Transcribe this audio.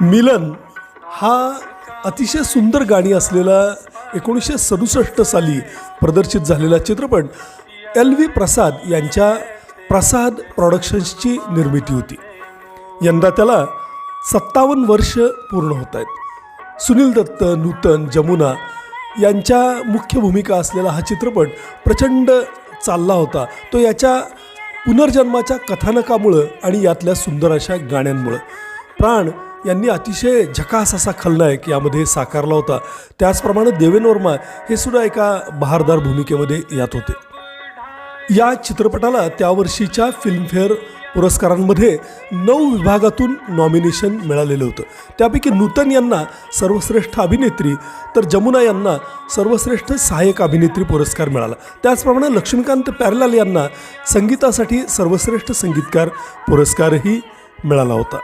मिलन हा अतिशय सुंदर गाणी असलेला एकोणीसशे सदुसष्ट साली प्रदर्शित झालेला चित्रपट एल व्ही प्रसाद यांच्या प्रसाद प्रॉडक्शन्सची निर्मिती होती. यंदा त्याला सत्तावन्न वर्ष पूर्ण होत आहेत. सुनील दत्त नूतन जमुना यांच्या मुख्य भूमिका असलेला हा चित्रपट प्रचंड चालला होता. तो याच्या पुनर्जन्माच्या कथानकामुळं आणि यातल्या सुंदर अशा गाण्यांमुळं. प्राण यांनी अतिशय झकास असा खलनायक यामध्ये साकारला होता. त्याचप्रमाणे देवेन वर्मा हे सुद्धा एका बहारदार भूमिकेमध्ये यात होते. या चित्रपटाला त्या वर्षीच्या फिल्मफेअर पुरस्कारांमध्ये नऊ विभागातून नॉमिनेशन मिळालेलं होतं. त्यापैकी नूतन यांना सर्वश्रेष्ठ अभिनेत्री तर जमुना यांना सर्वश्रेष्ठ सहाय्यक अभिनेत्री पुरस्कार मिळाला. त्याचप्रमाणे लक्ष्मीकांत प्यारलाल यांना संगीतासाठी सर्वश्रेष्ठ संगीतकार पुरस्कारही मिळाला होता.